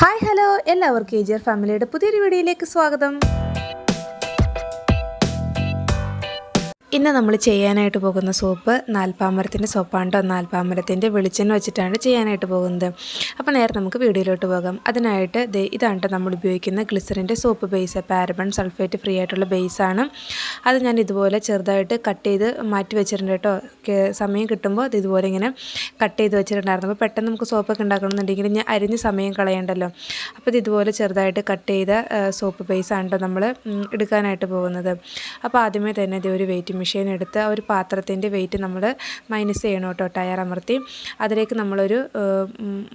Hi hello എല്ലാവർക്കും ഏജിയർ ഫാമിലിയുടെ പുതിയൊരു വീഡിയോയിലേക്ക് സ്വാഗതം. ഇന്ന് നമ്മൾ ചെയ്യാനായിട്ട് പോകുന്ന സോപ്പ് നാൽപ്പാമരത്തിന്റെ സോപ്പാണ് കേട്ടോ നാൽപ്പാമരത്തിന്റെ വെളിച്ചെണ്ണ വെച്ചിട്ടാണ് ചെയ്യാനായിട്ട് പോകുന്നത്. അപ്പോൾ നേരെ നമുക്ക് വീഡിയോയിലോട്ട് പോകാം. അതിനായിട്ട് ദേ ഇതാണ് നമ്മൾ ഉപയോഗിക്കുന്ന ഗ്ലിസറിന്റെ soap base paraben sulphate free ആയിട്ടുള്ള ബേസാണ് അത് ഞാൻ ഇതുപോലെ ചെറുതായിട്ട് കട്ട് ചെയ്ത് മാറ്റി വെച്ചിട്ടുണ്ട് കേട്ടോ സമയം കിട്ടുമ്പോൾ അത് ഇതുപോലെ ഇങ്ങനെ കട്ട് ചെയ്ത് വെച്ചിട്ടുണ്ടായിരുന്നു. അപ്പോൾ പെട്ടെന്ന് നമുക്ക് സോപ്പൊക്കെ ഉണ്ടാക്കണമെന്നുണ്ടെങ്കിൽ ഞാൻ അരിഞ്ഞ് സമയം കളയണ്ടല്ലോ. അപ്പോൾ ഇത് ഇതുപോലെ ചെറുതായിട്ട് കട്ട് ചെയ്ത സോപ്പ് ബേസാണ് നമ്മൾ എടുക്കാനായിട്ട് പോകുന്നത്. അപ്പോൾ ആദ്യമേ തന്നെ ഇത് ഒരു വെയിറ്റ് മെഷീൻ എടുത്ത് ആ ഒരു പാത്രത്തിന്റെ വെയിറ്റ് നമ്മൾ മൈനസ് ചെയ്യണം കേട്ടോ ടയർ അമർത്തി. അതിലേക്ക് നമ്മളൊരു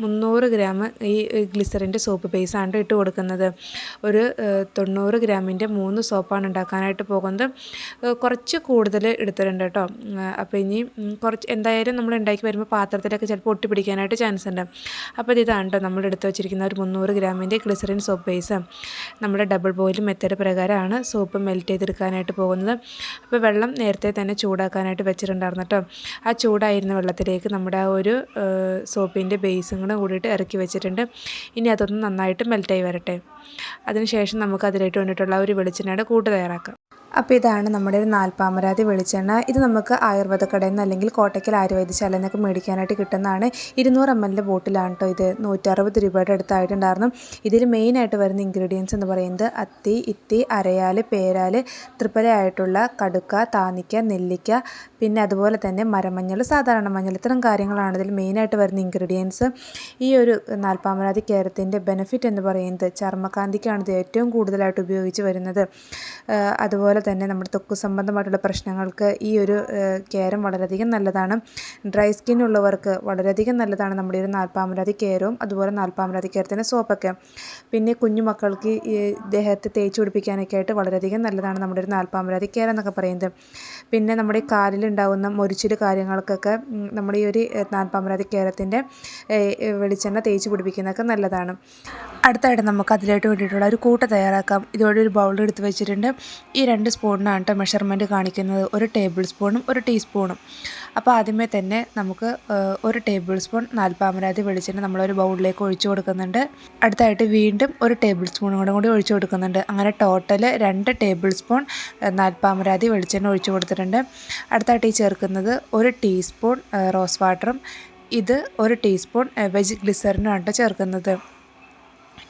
മുന്നൂറ് ഗ്രാം ഈ ഗ്ലിസറിന്റെ സോപ്പ് ബേസാണ് ഇട്ട് കൊടുക്കുന്നത്. ഒരു തൊണ്ണൂറ് ഗ്രാമിന്റെ മൂന്ന് സോപ്പാണ് ഉണ്ടാക്കാനായിട്ട് പോകുന്നത്. കുറച്ച് കൂടുതൽ എടുത്തിട്ടുണ്ട് കേട്ടോ. അപ്പോൾ ഇനി കുറച്ച് എന്തായാലും നമ്മൾ ഉണ്ടാക്കി വരുമ്പോൾ പാത്രത്തിലൊക്കെ ചിലപ്പോൾ ഒട്ടി പിടിക്കാനായിട്ട് ചാൻസ് ഉണ്ട്. അപ്പോൾ ഇത് ഇതാണ് കേട്ടോ നമ്മൾ എടുത്ത് വെച്ചിരിക്കുന്ന ഒരു മുന്നൂറ് ഗ്രാമിന്റെ ഗ്ലിസറിൻ സോപ്പ് ബേസ് നമ്മുടെ ഡബിൾ ബോയിൽ മെത്തേഡ് പ്രകാരമാണ് സോപ്പ് മെൽറ്റ് ചെയ്തെടുക്കാനായിട്ട് പോകുന്നത്. അപ്പോൾ വെള്ളം നേരത്തെ തന്നെ ചൂടാക്കാനായിട്ട് വെച്ചിട്ടുണ്ടായിരുന്നു കേട്ടോ. ആ ചൂടായിരുന്ന വെള്ളത്തിലേക്ക് നമ്മുടെ ആ ഒരു സോപ്പിന്റെ ബേസും കൂടെ കൂടിയിട്ട് ഇറക്കി വെച്ചിട്ടുണ്ട്. ഇനി അതൊന്ന് നന്നായിട്ട് മെൽറ്റായി വരട്ടെ. അതിനുശേഷം നമുക്ക് അതിലേക്ക് വേണ്ടിയിട്ടുള്ള ഒരു വെളിച്ചെണ്ണയുടെ കൂട്ട് തയ്യാറാക്കാം. അപ്പോൾ ഇതാണ് നമ്മുടെ ഒരു നാൽപ്പാമരാതി വെളിച്ചെണ്ണ. ഇത് നമുക്ക് ആയുർവേദ കടയിൽ നിന്ന് അല്ലെങ്കിൽ കോട്ടയ്ക്കൽ ആയുർവേദശാല എന്നൊക്കെ മേടിക്കാനായിട്ട് കിട്ടുന്നതാണ്. ഇരുന്നൂറ് എം എല്ലിന്റെ ബോട്ടിലാണ് കേട്ടോ ഇത്. നൂറ്ററുപത് രൂപയുടെ അടുത്തായിട്ടുണ്ടായിരുന്നു. ഇതിൽ മെയിനായിട്ട് വരുന്ന ഇൻഗ്രീഡിയൻസ് എന്ന് പറയുന്നത് അത്തി ഇത്തി അരയാൽ പേരാൽ തൃപ്പലയായിട്ടുള്ള കടുക്ക താനിക്ക നെല്ലിക്ക പിന്നെ അതുപോലെ തന്നെ മരമഞ്ഞൾ സാധാരണ മഞ്ഞൾ ഇത്തരം കാര്യങ്ങളാണ് ഇതിൽ മെയിനായിട്ട് വരുന്ന ഇൻഗ്രീഡിയൻസ് ഈ ഒരു നാൽപ്പാമരാതി കേരത്തിന്റെ ബെനിഫിറ്റ് എന്ന് പറയുന്നത് ചർമ്മകാന്തിക്കാണ് ഇത് ഏറ്റവും കൂടുതലായിട്ട് ഉപയോഗിച്ച് വരുന്നത്. അതുപോലെ തന്നെ നമ്മുടെ തൊക്കു സംബന്ധമായിട്ടുള്ള പ്രശ്നങ്ങൾക്ക് ഈ ഒരു കേരം വളരെയധികം നല്ലതാണ്. ഡ്രൈ സ്കിൻ ഉള്ളവർക്ക് വളരെയധികം നല്ലതാണ് നമ്മുടെ ഒരു നാൽപ്പാമരാതി കേരവും അതുപോലെ നാൽപ്പാമരാതി കേരത്തിന്റെ സോപ്പൊക്കെ. പിന്നെ കുഞ്ഞു മക്കൾക്ക് ഈ ദേഹത്ത് തേച്ച് പിടിപ്പിക്കാനൊക്കെ ആയിട്ട് വളരെയധികം നല്ലതാണ് നമ്മുടെ ഒരു നാൽപ്പാമരാതി കേരം എന്നൊക്കെ പറയുന്നത്. പിന്നെ നമ്മുടെ ഈ കാലിലുണ്ടാകുന്ന മൊരിച്ചിൽ കാര്യങ്ങൾക്കൊക്കെ നമ്മുടെ ഈ ഒരു നാൽപ്പമരാതി കേരത്തിന്റെ വെളിച്ചെണ്ണ തേച്ച് പിടിപ്പിക്കുന്നതൊക്കെ നല്ലതാണ്. അടുത്തായിട്ട് നമുക്ക് അതിലായിട്ട് വേണ്ടിയിട്ടുള്ള ഒരു കൂട്ട തയ്യാറാക്കാം. ഇതോടെ ഒരു ബൗൾ എടുത്ത് വെച്ചിട്ടുണ്ട്. ഈ രണ്ട് സ്പൂണിനാണ് കേട്ടോ മെഷർമെന്റ് കാണിക്കുന്നത്. ഒരു ടേബിൾ സ്പൂണും ഒരു ടീസ്പൂണും അപ്പോൾ ആദ്യമേ തന്നെ നമുക്ക് ഒരു ടേബിൾ സ്പൂൺ നാൽപ്പാമരാതി വെളിച്ചെണ്ണ നമ്മളൊരു ബൗളിലേക്ക് ഒഴിച്ചു കൊടുക്കുന്നുണ്ട്. അടുത്തായിട്ട് വീണ്ടും ഒരു ടേബിൾ സ്പൂണും കൂടെ കൂടി ഒഴിച്ചു കൊടുക്കുന്നുണ്ട്. അങ്ങനെ ടോട്ടൽ രണ്ട് ടേബിൾ സ്പൂൺ നാൽപ്പാമരാതി വെളിച്ചെണ്ണ ഒഴിച്ചു കൊടുത്തിട്ടുണ്ട്. അടുത്തായിട്ട് ഈ ചേർക്കുന്നത് ഒരു ടീസ്പൂൺ റോസ് വാട്ടറും. ഇത് ഒരു ടീസ്പൂൺ വെജ് ആണ് ചേർക്കുന്നത്.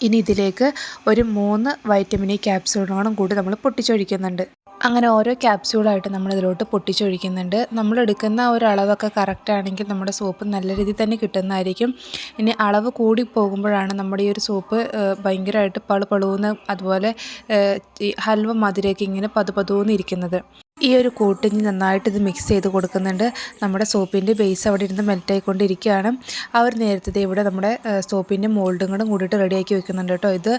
ഇനി ഇതിലേക്ക് ഒരു മൂന്ന് വൈറ്റമിൻ ഇ ക്യാപ്സ്യൂളുകളും കൂടി നമ്മൾ പൊട്ടിച്ചൊഴിക്കുന്നുണ്ട്. അങ്ങനെ ഓരോ ക്യാപ്സ്യൂളായിട്ട് നമ്മൾ ഇതിലോട്ട് പൊട്ടിച്ചൊഴിക്കുന്നുണ്ട്. നമ്മളെടുക്കുന്ന ആ ഒരു അളവൊക്കെ കറക്റ്റ് ആണെങ്കിൽ നമ്മുടെ സോപ്പ് നല്ല രീതിയിൽ തന്നെ കിട്ടുന്നതായിരിക്കും. ഇനി അളവ് കൂടി പോകുമ്പോഴാണ് നമ്മുടെ ഈ ഒരു സോപ്പ് ഭയങ്കരമായിട്ട് പളു പളുവെന്ന് അതുപോലെ ഹൽവ മധുരയൊക്കെ ഇങ്ങനെ പതു പതുവെന്ന് ഇരിക്കുന്നത്. ഈ ഒരു കൂട്ടിന് നന്നായിട്ട് ഇത് മിക്സ് ചെയ്ത് കൊടുക്കുന്നുണ്ട്. നമ്മുടെ സോപ്പിന്റെ ബേസ് അവിടെ ഇരുന്ന് മെൽറ്റ് ആയിക്കൊണ്ടിരിക്കുകയാണ്. ആ ഒരു നേരത്തെ ഇവിടെ നമ്മുടെ സോപ്പിന്റെ മോൾഡും കൂടെ കൂടിയിട്ട് റെഡിയാക്കി വെക്കുന്നുണ്ട് കേട്ടോ. ഇത്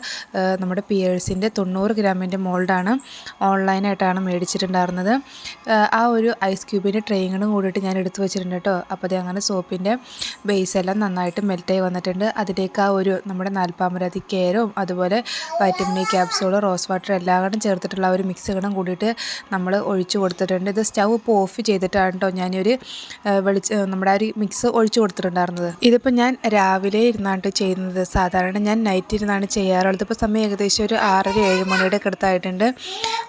നമ്മുടെ പിയേഴ്സിന്റെ തൊണ്ണൂറ് ഗ്രാമിന്റെ മോൾഡാണ് ഓൺലൈനായിട്ടാണ് മേടിച്ചിട്ടുണ്ടായിരുന്നത്. ആ, ഒരു ഐസ് ക്യൂബിന്റെ ട്രെയിനും കൂടിയിട്ട് ഞാൻ എടുത്തു വെച്ചിട്ടുണ്ട് കേട്ടോ. അപ്പോൾ അതേ അങ്ങനെ സോപ്പിന്റെ ബേസ് എല്ലാം നന്നായിട്ട് മെൽറ്റായി വന്നിട്ടുണ്ട്. അതിലേക്ക് ആ ഒരു നമ്മുടെ നാൽപ്പാമരാതി കെയറും അതുപോലെ വൈറ്റമിൻ ഇ ക്യാപ്സോളും റോസ് വാട്ടർ എല്ലാം കൂടെ ചേർത്തിട്ടുള്ള ഒരു മിക്സുകളും കൂടിയിട്ട് നമ്മൾ ഒഴിച്ചു കൊടുത്തിട്ടുണ്ട്. ഇത് സ്റ്റൗ ഇപ്പോൾ ഓഫ് ചെയ്തിട്ടാണ് കേട്ടോ ഞാനൊരു വെളിച്ച നമ്മുടെ ഒരു മിക്സ് ഒഴിച്ചു കൊടുത്തിട്ടുണ്ടായിരുന്നത്. ഇതിപ്പോൾ ഞാൻ രാവിലെ ഇരുന്നാണ് ചെയ്യുന്നത്. സാധാരണ ഞാൻ നൈറ്റ് ഇരുന്നാണ് ചെയ്യാറുള്ളത്. ഇപ്പോൾ സമയം ഏകദേശം ഒരു ആറര ഏഴ് മണിയുടെ കടുത്തായിട്ടുണ്ട്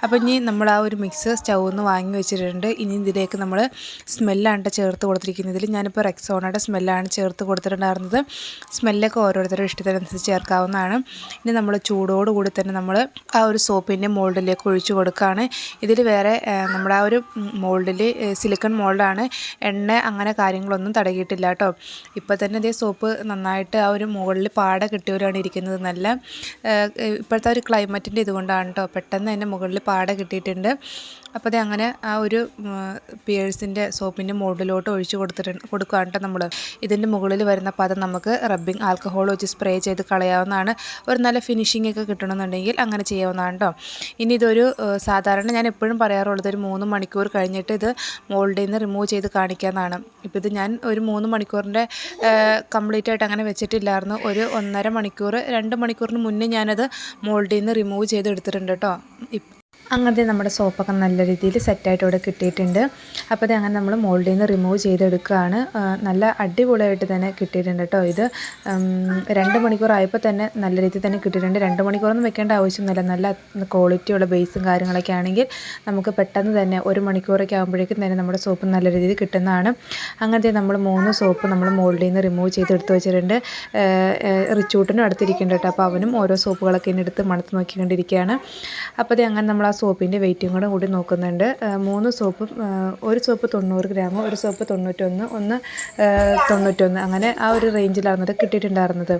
അപ്പോൾ ഇനി നമ്മൾ ആ ഒരു മിക്സ് സ്റ്റൗ നിന്ന് വാങ്ങി വെച്ചിട്ടുണ്ട്. ഇനി ഇതിലേക്ക് നമ്മൾ സ്മെല്ലാണ് ചേർത്ത് കൊടുത്തിരിക്കുന്നത്. ഇതിൽ ഞാനിപ്പോൾ റെക്സോണയുടെ സ്മെല്ലാണ് ചേർത്ത് കൊടുത്തിട്ടുണ്ടായിരുന്നത്. സ്മെല്ലൊക്കെ ഓരോരുത്തരുടെ ഇഷ്ടത്തിനനുസരിച്ച് ചേർക്കാവുന്നതാണ്. ഇനി നമ്മൾ ചൂടോടുകൂടി തന്നെ നമ്മൾ ആ ഒരു സോപ്പിന്റെ മോൾഡിലേക്ക് ഒഴിച്ചു കൊടുക്കുകയാണ് ഇതിൽ വേറെ നമ്മുടെ ആ ഒരു മോൾഡിൽ സിലിക്കൺ മോൾഡാണ്. എണ്ണ അങ്ങനെ കാര്യങ്ങളൊന്നും തടകിയിട്ടില്ല കേട്ടോ. ഇപ്പോൾ തന്നെ ഇതേ സോപ്പ് നന്നായിട്ട് ആ ഒരു മുകളിൽ പാട കിട്ടിയവരാണ് ഇരിക്കുന്നത് നല്ല ഇപ്പോഴത്തെ ഒരു ക്ലൈമറ്റിന്റെ ഇതുകൊണ്ടാണ് കേട്ടോ. പെട്ടെന്ന് തന്നെ മുകളിൽ പാട കിട്ടിയിട്ടുണ്ട്. അപ്പോൾ അത് അങ്ങനെ ആ ഒരു പിയേഴ്സിന്റെ സോപ്പിന്റെ മോഡിലോട്ട് ഒഴിച്ച് കൊടുത്തിട്ട് കൊടുക്കുകയാണ് കേട്ടോ നമ്മൾ ഇതിന്റെ മുകളിൽ വരുന്ന പദം നമുക്ക് റബ്ബിംഗ് ആൽക്കഹോൾ വെച്ച് സ്പ്രേ ചെയ്ത് കളയാവുന്നതാണ്. ഒരു നല്ല ഫിനിഷിംഗ് ഒക്കെ കിട്ടണമെന്നുണ്ടെങ്കിൽ അങ്ങനെ ചെയ്യാവുന്നതാണ് കേട്ടോ ഇനി ഇതൊരു സാധാരണ ഞാൻ എപ്പോഴും പറയാറുള്ളത് ഒരു മൂന്ന് മണിക്കൂർ കഴിഞ്ഞിട്ട് ഇത് മോൾഡിൽ നിന്ന് റിമൂവ് ചെയ്ത് കാണിക്കാമെന്നാണ് ഇപ്പോൾ ഇത് ഞാൻ ഒരു മൂന്ന് മണിക്കൂറിന്റെ കംപ്ലീറ്റ് ആയിട്ട് അങ്ങനെ വെച്ചിട്ടില്ലായിരുന്നു. ഒരു ഒന്നര മണിക്കൂർ രണ്ട് മണിക്കൂറിന് മുന്നേ ഞാനത് മോൾഡിൽ നിന്ന് റിമൂവ് ചെയ്ത് എടുത്തിട്ടുണ്ട് കേട്ടോ അങ്ങനത്തെ നമ്മുടെ സോപ്പൊക്കെ നല്ല രീതിയിൽ സെറ്റായിട്ട് ഇവിടെ കിട്ടിയിട്ടുണ്ട്. അപ്പോൾ അത് അങ്ങനെ നമ്മൾ മോൾഡിൽ നിന്ന് റിമൂവ് ചെയ്തെടുക്കുകയാണ് നല്ല അടിപൊളിയായിട്ട് തന്നെ കിട്ടിയിട്ടുണ്ട് കേട്ടോ ഇത്. രണ്ട് മണിക്കൂറായപ്പോൾ തന്നെ നല്ല രീതിയിൽ തന്നെ കിട്ടിയിട്ടുണ്ട്. രണ്ട് മണിക്കൂറൊന്നും വെക്കേണ്ട ആവശ്യമൊന്നുമില്ല. നല്ല ക്വാളിറ്റിയുള്ള ബേസും കാര്യങ്ങളൊക്കെ ആണെങ്കിൽ നമുക്ക് പെട്ടെന്ന് തന്നെ ഒരു മണിക്കൂറൊക്കെ ആകുമ്പോഴേക്കും തന്നെ നമ്മുടെ സോപ്പ് നല്ല രീതിയിൽ കിട്ടുന്നതാണ്. അങ്ങനത്തെ നമ്മൾ മൂന്ന് സോപ്പ് നമ്മൾ മോൾഡിൽ നിന്ന് റിമൂവ് ചെയ്ത് എടുത്ത് വെച്ചിട്ടുണ്ട് റിച്ചൂട്ടിനും അടുത്തിരിക്കുന്നുണ്ട് കേട്ടോ അപ്പോൾ അവനും ഓരോ സോപ്പുകളൊക്കെ ഇനി എടുത്ത് മണത്ത് നോക്കിക്കൊണ്ടിരിക്കുകയാണ്. അപ്പോൾ അത് അങ്ങനെ നമ്മൾ ആ സോപ്പിന്റെ വെയിറ്റും കൂടെ കൂടി നോക്കുന്നുണ്ട്. മൂന്ന് സോപ്പും ഒരു സോപ്പ് തൊണ്ണൂറ് ഗ്രാം ഒരു സോപ്പ് തൊണ്ണൂറ്റൊന്ന് ഒന്ന് തൊണ്ണൂറ്റൊന്ന്. അങ്ങനെ ആ ഒരു റേഞ്ചിലാണ് അത് കിട്ടിയിട്ടുണ്ടായിരുന്നത്.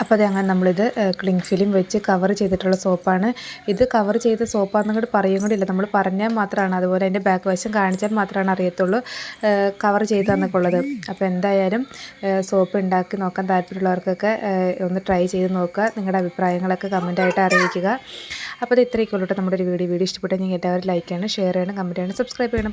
അപ്പോൾ അത് അങ്ങനെ നമ്മളിത് ക്ലിങ് ഫിലിം വെച്ച് കവർ ചെയ്തിട്ടുള്ള സോപ്പാണ്. ഇത് കവർ ചെയ്ത സോപ്പാണെന്ന് കൂടി പറയും കൂടി ഇല്ല. നമ്മൾ പറഞ്ഞാൽ മാത്രമാണ് അതുപോലെ അതിന്റെ ബാക്ക് വശം കാണിച്ചാൽ മാത്രമാണ് അറിയത്തുള്ളൂ. കവർ ചെയ്തതെന്നൊക്കെ ഉള്ളത്. അപ്പോൾ എന്തായാലും സോപ്പ് ഉണ്ടാക്കി നോക്കാൻ താല്പര്യമുള്ളവർക്കൊക്കെ ഒന്ന് ട്രൈ ചെയ്ത് നോക്കുക. നിങ്ങളുടെ അഭിപ്രായങ്ങളൊക്കെ കമന്റായിട്ട് അറിയിക്കുക. അപ്പോൾ അത് ഇത്രയൊക്കെ ഉള്ളൂ നമ്മുടെ ഒരു വീഡിയോ. വീഡിയോ ഇഷ്ടപ്പെട്ടെങ്കിൽ എല്ലാവരും ലൈക്ക് ചെയ്യണം ഷെയർ ചെയ്യണം കമന്റ് ചെയ്യണം സബ്സ്ക്രൈബ് ചെയ്യണം.